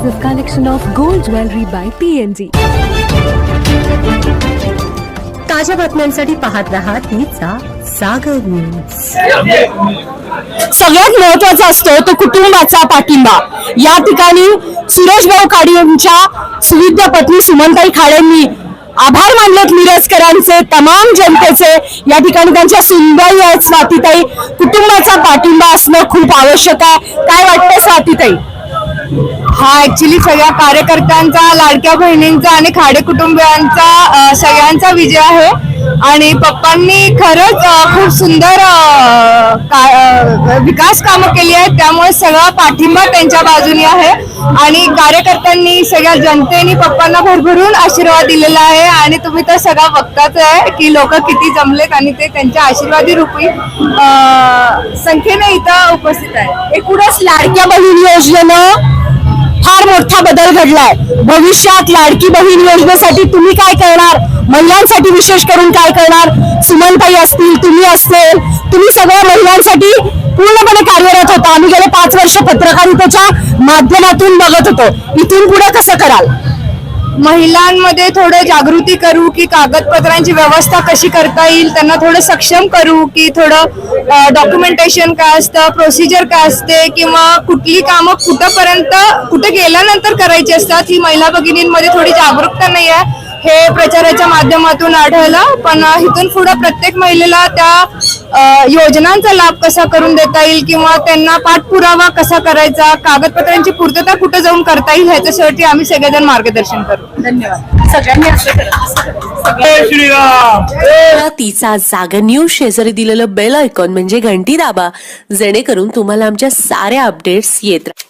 exclusive collection of gold jewelry by PNG. ताज्या बातम्यांसाठी पाहत रहा तिचा सागर न्यूज सगळ्यात महत्त्वाचा असतो तो कुटुंबाचा पाठिंबा. या ठिकाणी सुरेश भाऊ खाडे यांच्या सुविद्य पत्नी सुमनताई खाडेंनी आभार मानलेत मिरजकरांचे तमाम जनतेचे. या ठिकाणी त्यांच्या सुनबाई आहेत स्वातीताई. कुटुंबाचा पाठिंबा असणं खूप आवश्यक आहे. काय वाटतं स्वातीताई? हा ऍक्च्युली सगळ्या कार्यकर्त्यांचा लाडक्या बहिणींचा आणि खाडे कुटुंबियांचा सगळ्यांचा विजय आहे. आणि पप्पांनी खरंच खूप सुंदर का- विकास कामं केली आहेत. त्यामुळे सगळा पाठिंबा त्यांच्या बाजूनी आहे. आणि कार्यकर्त्यांनी सगळ्या जनतेने पप्पांना भरभरून आशीर्वाद दिलेला आहे. आणि तुम्ही तर सगळा बघताच आहे की लोक किती जमलेत आणि ते त्यांच्या आशीर्वादी रूपी संख्येने इथं उपस्थित आहेत. एकूणच लाडक्या बहीण योजनेनं फार मोठा बदल घडलाय. भविष्यात लाडकी बहीण योजनेसाठी तुम्ही काय करणार? महिलांसाठी विशेष करून काय करणार? सुमनताई असतील तुम्ही असेल तुम्ही सगळ्या महिलांसाठी पूर्णपणे कार्यरत होता. आम्ही गेले पाच वर्ष पत्रकारितेच्या माध्यमातून बघत होतो. इथून पुढे कसं कराल? महिलांमध्ये थोडं जागृती करू की कागदपत्रांची व्यवस्था कशी करता येईल त्यांना थोडं सक्षम करू की थोडं डॉक्युमेंटेशन काय असतं प्रोसिजर काय असते किंवा कुठली कामं कुठंपर्यंत कुठे गेल्यानंतर करायची असतात ही महिला भगिनींमध्ये थोडी जागरूकता नाही आहे. हे प्रचाराच्या माध्यमातून आढळलं पण इथून पुढं प्रत्येक महिलेला त्या योजनांचा लाभ कसा करून देता येईल किंवा त्यांना पाठपुरावा कसा करायचा कागदपत्रांची पूर्तता कुठे जाऊन करता येईल ह्याच्यासाठी आम्ही सगळेजण मार्गदर्शन करू. धन्यवाद. सगळ्यांनी असं तिचा जागर न्यूज शेजारी दिलेलं बेल आयकॉन म्हणजे घंटी दाबा. जेणेकरून तुम्हाला आमच्या साऱ्या अपडेट्स येत राहतील